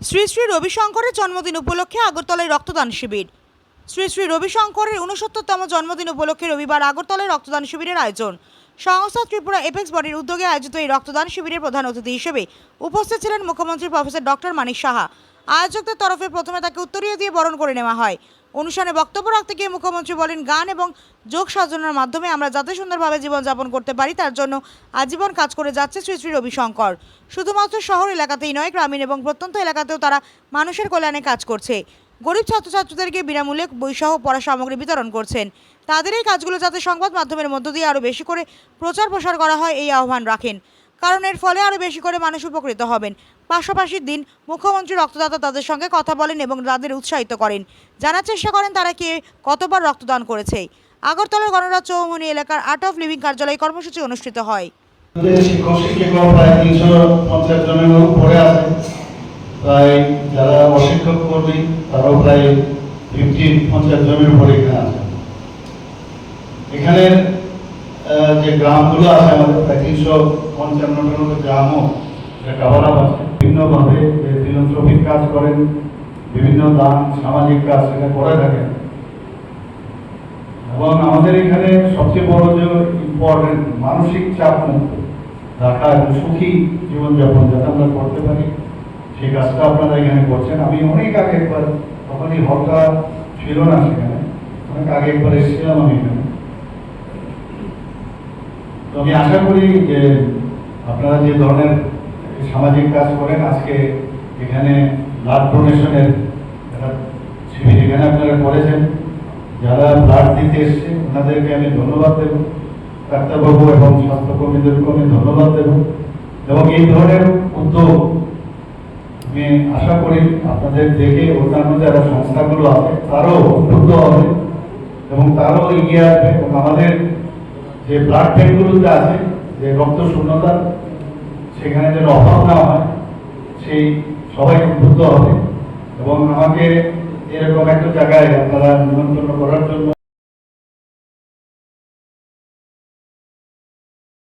শ্রী শ্রী রবিশঙ্করের জন্মদিন উপলক্ষে আগরতলায় রক্তদান শিবির। শ্রী শ্রী রবিশঙ্করের উনসত্তরতম জন্মদিন উপলক্ষে রবিবার আগরতলায় রক্তদান শিবিরের আয়োজন। সংস্থা ত্রিপুরা এপেক্স বডির উদ্যোগে আয়োজিত এই রক্তদান শিবিরের প্রধান অতিথি হিসেবে উপস্থিত ছিলেন মুখ্যমন্ত্রী প্রফেসর ডক্টর মানিক সাহা। আয়োজকদের তরফে প্রথমে তাকে উত্তরীয় দিয়ে বরণ করে নেওয়া হয়। অনুষ্ঠানে বক্তব্য রাখতে গিয়ে মুখ্যমন্ত্রী বলেন, গান এবং যোগ সাধনার মাধ্যমে আমরা যাতে সুন্দরভাবে জীবনযাপন করতে পারি, তার জন্য আজীবন কাজ করে যাচ্ছে শ্রী শ্রী রবিশঙ্কর। শুধুমাত্র শহর এলাকাতেই নয়, গ্রামীণ এবং প্রত্যন্ত এলাকাতেও তারা মানুষের কল্যাণে কাজ করছে। গরিব ছাত্রছাত্রীদেরকে বিনামূল্যে বইসহ পড়া সামগ্রী বিতরণ করছেন। তাদের এই কাজগুলো যাতে সংবাদ মাধ্যমের মধ্য দিয়ে আরও বেশি করে প্রচার প্রসার করা হয়, এই আহ্বান রাখেন। কারণ এর ফলে আরও বেশি করে মানুষ উপকৃত হবেন। পাশাপাশি দিন মুখ্যমন্ত্রী রক্তদাতা তাদের সঙ্গে কথা বলেন এবং তাদের উৎসাহিত করেন। জানার চেষ্টা করেন তারা কে কতবার রক্তদান করেছে। আগরতলার গণরাজ চৌমনি এলাকার আর্ট অফ লিভিং কার্যালয় কর্মসূচি অনুষ্ঠিত হয়। এখানে যে গ্রামগুলো আছে আমাদের, প্রায় তিনশো পঞ্চান্নটার মতো গ্রামও কাভার আপ আছে। বিভিন্নভাবে ফিলোন্থ্রপিক কাজ করেন, বিভিন্ন দান, সামাজিক কাজ সেটা করে থাকেন। এবং আমাদের এখানে সবচেয়ে বড় যে ইম্পর্টেন্ট মানসিক চাপ মুক্ত, রাখা এবং সুখী জীবনযাপন যাতে আমরা করতে পারি, সেই কাজটা আপনারা এখানে করছেন। আমি অনেক আগে একবার তখন এই হলটা ছিল না সেখানে, অনেক আগে একবার এসেছিলাম আমি এখানে। তো আমি আশা করি যে আপনারা যে ধরনের সামাজিক কাজ করেন। আজকে এখানে ব্লাড ডোনেশনের শিবির এখানে আপনারা করেছেন। যারা ব্লাড দিতে এসছে, ওনাদেরকে আমি ধন্যবাদ দেব। ডাক্তারবাবু এবং স্বাস্থ্যকর্মীদেরকেও আমি ধন্যবাদ দেব। এবং এই ধরনের উদ্যোগ আমি আশা করি আপনাদের দেখে অন্যান্য যারা সংস্থাগুলো আছে, তারও উদ্বুদ্ধ হবে এবং তারাও এগিয়ে আসবে। এবং আমাদের যে ব্লাড ব্যাঙ্কগুলোতে আছে, যে রক্ত শূন্যতা সেখানে যেন অভাব না হয়, সেই সবাই উদ্বুদ্ধ হবে। এবং আমাকে এরকম একটা জায়গায় আপনারা নিমন্ত্রণ করার জন্য